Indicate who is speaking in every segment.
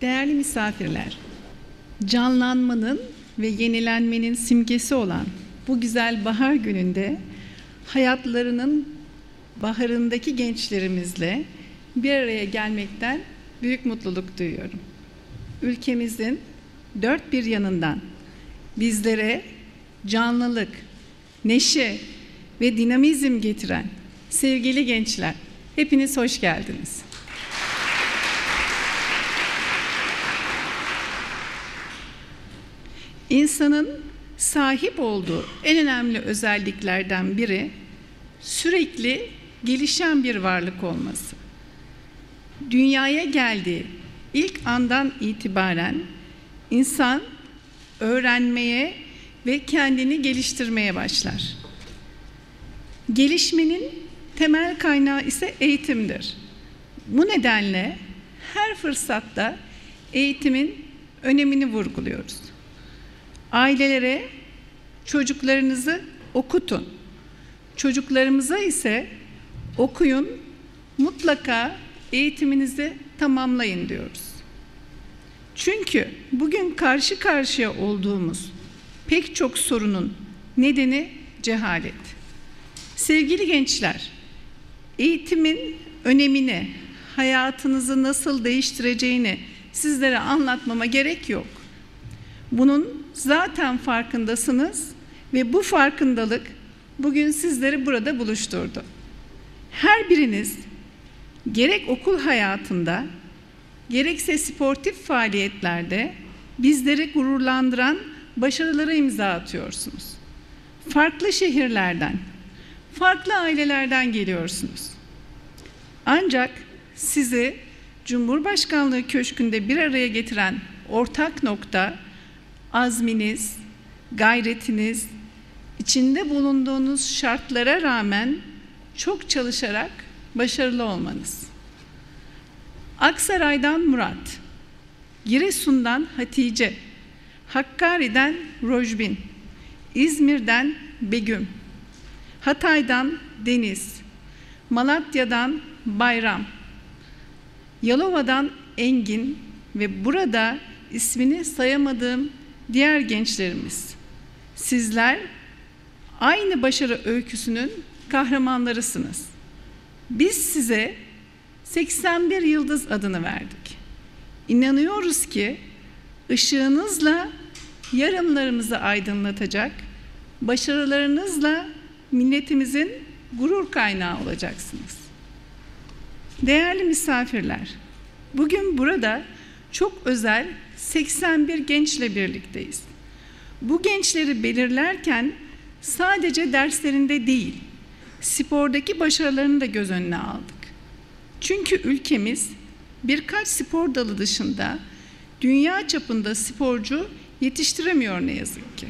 Speaker 1: Değerli misafirler, canlanmanın ve yenilenmenin simgesi olan bu güzel bahar gününde hayatlarının baharındaki gençlerimizle bir araya gelmekten büyük mutluluk duyuyorum. Ülkemizin dört bir yanından bizlere canlılık, neşe ve dinamizm getiren sevgili gençler, hepiniz hoş geldiniz. İnsanın sahip olduğu en önemli özelliklerden biri sürekli gelişen bir varlık olması. Dünyaya geldiği ilk andan itibaren insan öğrenmeye ve kendini geliştirmeye başlar. Gelişmenin temel kaynağı ise eğitimdir. Bu nedenle her fırsatta eğitimin önemini vurguluyoruz. Ailelere çocuklarınızı okutun. Çocuklarımıza ise okuyun, mutlaka eğitiminizi tamamlayın diyoruz. Çünkü bugün karşı karşıya olduğumuz pek çok sorunun nedeni cehalet. Sevgili gençler, eğitimin önemini, hayatınızı nasıl değiştireceğini sizlere anlatmama gerek yok. Bunun zaten farkındasınız ve bu farkındalık bugün sizleri burada buluşturdu. Her biriniz gerek okul hayatında gerekse sportif faaliyetlerde bizleri gururlandıran başarılara imza atıyorsunuz. Farklı şehirlerden, farklı ailelerden geliyorsunuz. Ancak sizi Cumhurbaşkanlığı Köşkü'nde bir araya getiren ortak nokta azminiz, gayretiniz, içinde bulunduğunuz şartlara rağmen çok çalışarak başarılı olmanız. Aksaray'dan Murat, Giresun'dan Hatice, Hakkari'den Rojbin, İzmir'den Begüm, Hatay'dan Deniz, Malatya'dan Bayram, Yalova'dan Engin ve burada ismini sayamadığım diğer gençlerimiz. Sizler aynı başarı öyküsünün kahramanlarısınız. Biz size 81 yıldız adını verdik. İnanıyoruz ki ışığınızla yarımlarımızı aydınlatacak, başarılarınızla milletimizin gurur kaynağı olacaksınız. Değerli misafirler, bugün burada çok özel 81 gençle birlikteyiz. Bu gençleri belirlerken sadece derslerinde değil, spordaki başarılarını da göz önüne aldık. Çünkü ülkemiz birkaç spor dalı dışında dünya çapında sporcu yetiştiremiyor ne yazık ki.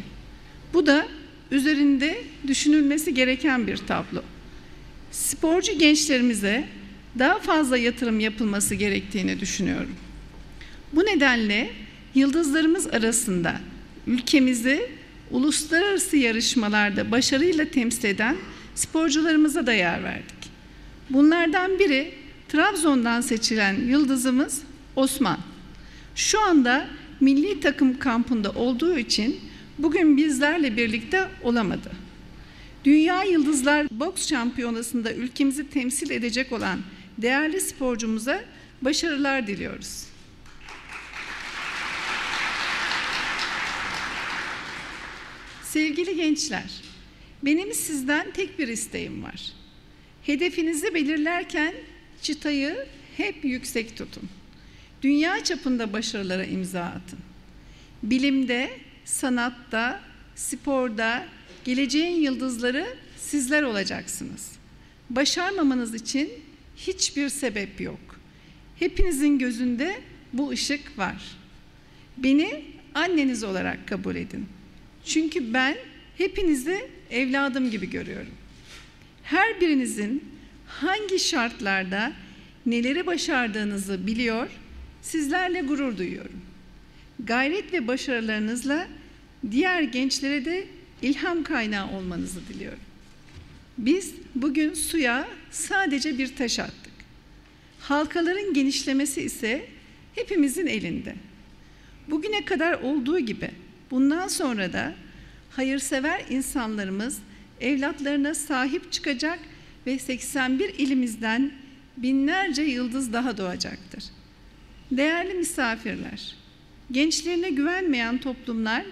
Speaker 1: Bu da üzerinde düşünülmesi gereken bir tablo. Sporcu gençlerimize daha fazla yatırım yapılması gerektiğini düşünüyorum. Bu nedenle yıldızlarımız arasında ülkemizi uluslararası yarışmalarda başarıyla temsil eden sporcularımıza da yer verdik. Bunlardan biri Trabzon'dan seçilen yıldızımız Osman. Şu anda milli takım kampında olduğu için bugün bizlerle birlikte olamadı. Dünya Yıldızlar Boks Şampiyonası'nda ülkemizi temsil edecek olan değerli sporcumuza başarılar diliyoruz. Sevgili gençler, benim sizden tek bir isteğim var. Hedefinizi belirlerken çıtayı hep yüksek tutun. Dünya çapında başarılara imza atın. Bilimde, sanatta, sporda geleceğin yıldızları sizler olacaksınız. Başarmamanız için hiçbir sebep yok. Hepinizin gözünde bu ışık var. Beni anneniz olarak kabul edin. Çünkü ben hepinizi evladım gibi görüyorum. Her birinizin hangi şartlarda neleri başardığınızı biliyor, sizlerle gurur duyuyorum. Gayret ve başarılarınızla diğer gençlere de ilham kaynağı olmanızı diliyorum. Biz bugün suya sadece bir taş attık. Halkaların genişlemesi ise hepimizin elinde. Bugüne kadar olduğu gibi bundan sonra da hayırsever insanlarımız evlatlarına sahip çıkacak ve 81 ilimizden binlerce yıldız daha doğacaktır. Değerli misafirler, gençlerine güvenmeyen toplumlar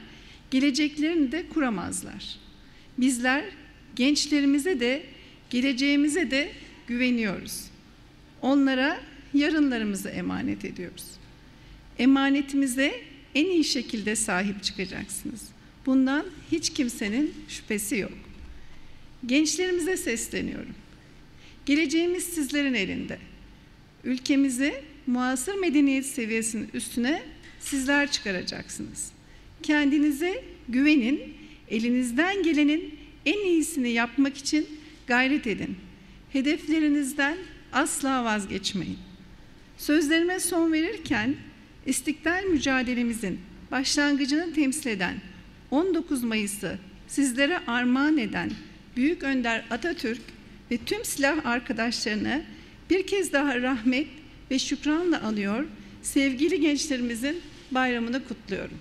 Speaker 1: geleceklerini de kuramazlar. Bizler gençlerimize de geleceğimize de güveniyoruz. Onlara yarınlarımızı emanet ediyoruz. Emanetimize en iyi şekilde sahip çıkacaksınız. Bundan hiç kimsenin şüphesi yok. Gençlerimize sesleniyorum. Geleceğimiz sizlerin elinde. Ülkemizi muasır medeniyet seviyesinin üstüne sizler çıkaracaksınız. Kendinize güvenin, elinizden gelenin en iyisini yapmak için gayret edin. Hedeflerinizden asla vazgeçmeyin. Sözlerime son verirken istiklal mücadelemizin başlangıcını temsil eden 19 Mayıs'ı sizlere armağan eden Büyük Önder Atatürk ve tüm silah arkadaşlarını bir kez daha rahmet ve şükranla anıyor, sevgili gençlerimizin bayramını kutluyorum.